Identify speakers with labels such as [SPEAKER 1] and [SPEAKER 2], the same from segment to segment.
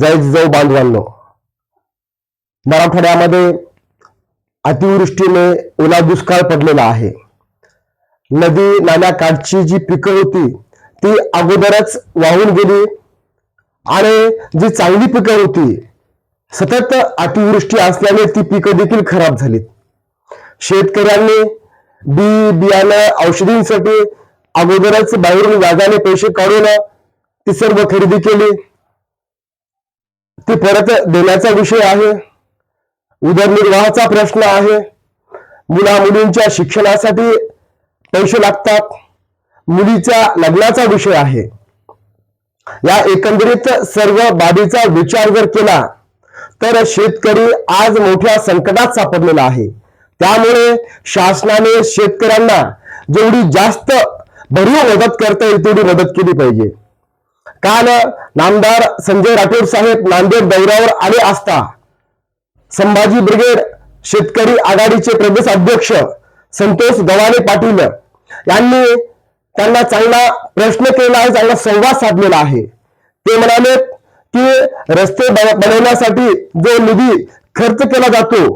[SPEAKER 1] जय जिजाऊ बांधवांनो मराठवाड्यामध्ये अतिवृष्टीने ओला दुष्काळ पडलेला आहे. नदी नाल्याकाठची जी पिकं होती ती अगोदरच वाहून गेली आणि जी चांगली पिकं होती सतत अतिवृष्टी असल्याने ती पिकं देखील खराब झालीत. शेतकऱ्यांनी बी बियाणं औषधींसाठी अगोदरच बाहेरून व्याजाने पैसे काढून ती सर्व खरेदी केली. ती परत देण्याचा विषय आहे. उदरनिर्वाहाचा प्रश्न आहे. मुला मुलींच्या शिक्षणासाठी पैसे लागतात. मुलीच्या लग्नाचा विषय आहे. या एकंदरीत सर्व बाबीचा विचार जर केला तर शेतकरी आज मोठ्या संकटात सापडलेला आहे. त्यामुळे शासनाने शेतकऱ्यांना जेवढी जास्त भरीव मदत करता येईल तेवढी मदत केली पाहिजे. काल नामदार संजय राठोड साहेब नांदेड दौऱ्यावर आले असता संभाजी ब्रिगेड शेतकरी आघाडीचे प्रदेश अध्यक्ष संतोष गव्हाणे पाटील यांनी त्यांना चांगला प्रश्न केला आहे चांगला संवाद साधलेला आहे. ते म्हणाले की रस्ते बनवण्यासाठी जो निधी खर्च केला जातो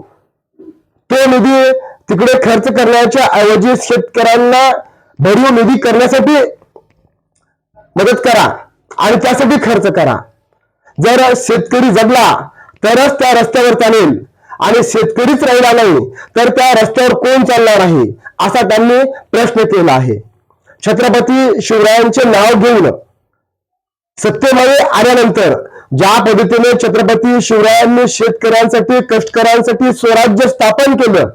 [SPEAKER 1] तो निधी तिकडे खर्च करण्याच्या ऐवजी शेतकऱ्यांना भरीव निधी करण्यासाठी मदत करा. आणि त्यासाठी खर्च करा. जर शेतकरी जगला तरच त्या रस्त्यावर चालेल. आणि शेतकरीच राहिला नाही तर त्या रस्त्यावर कोण चालणार आहे? असा त्यांनी प्रश्न केला आहे. छत्रपती शिवरायांचे नाव घेऊन सत्तेमध्ये आल्यानंतर ज्या पद्धतीने छत्रपती शिवरायांनी शेतकऱ्यांसाठी कष्टकऱ्यांसाठी स्वराज्य स्थापन केलं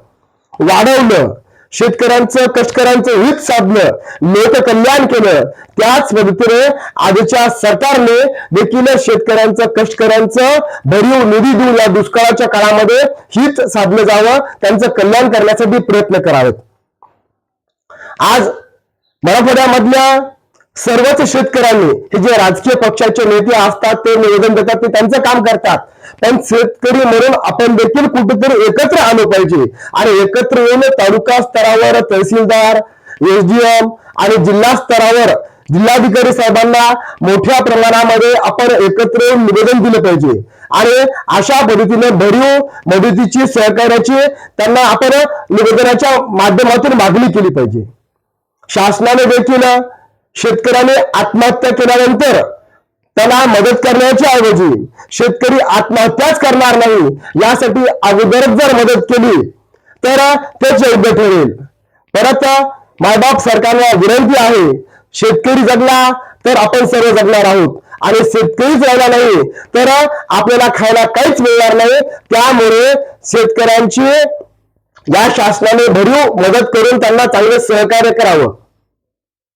[SPEAKER 1] वाढवलं शेतकऱ्यांचं कष्टकऱ्यांचं हित साधलं लोककल्याण केलं. त्याच पद्धतीने आजच्या सरकारने देखील शेतकऱ्यांचं कष्टकऱ्यांचं भरीव निधी देऊन या दुष्काळाच्या काळामध्ये हित साधलं जावं त्यांचं कल्याण करण्यासाठी प्रयत्न करावेत. आज मराठवाड्यामधल्या सर्वच शेतकऱ्यांनी हे जे राजकीय पक्षाचे नेते असतात ते निवेदन देतात ते त्यांचं काम करतात. पण शेतकरी म्हणून आपण देखील कुठेतरी एकत्र आलो पाहिजे. आणि एकत्र येऊन तालुका स्तरावर तहसीलदार एसडीएम आणि जिल्हा स्तरावर जिल्हाधिकारी साहेबांना मोठ्या प्रमाणामध्ये आपण एकत्र येऊन निवेदन दिलं पाहिजे. आणि अशा पद्धतीने भरीव मदतीची सहकार्याची त्यांना आपण निवेदनाच्या माध्यमातून मागणी केली पाहिजे. शासनाने देखील शेतकऱ्याने आत्महत्या केल्यानंतर त्याला मदत करण्याच्या ऐवजी शेतकरी आत्महत्याच करणार नाही यासाठी अगोदरच जर मदत केली तर तेच योग्य ठरेल. परत मायबाप सरकारला विनंती आहे शेतकरी जगला तर आपण सर्व जगणार आहोत. आणि शेतकरीच राहिला नाही तर आपल्याला खायला काहीच मिळणार नाही. त्यामुळे शेतकऱ्यांची या शासनाने भरीव मदत करून त्यांना चांगले सहकार्य करावं.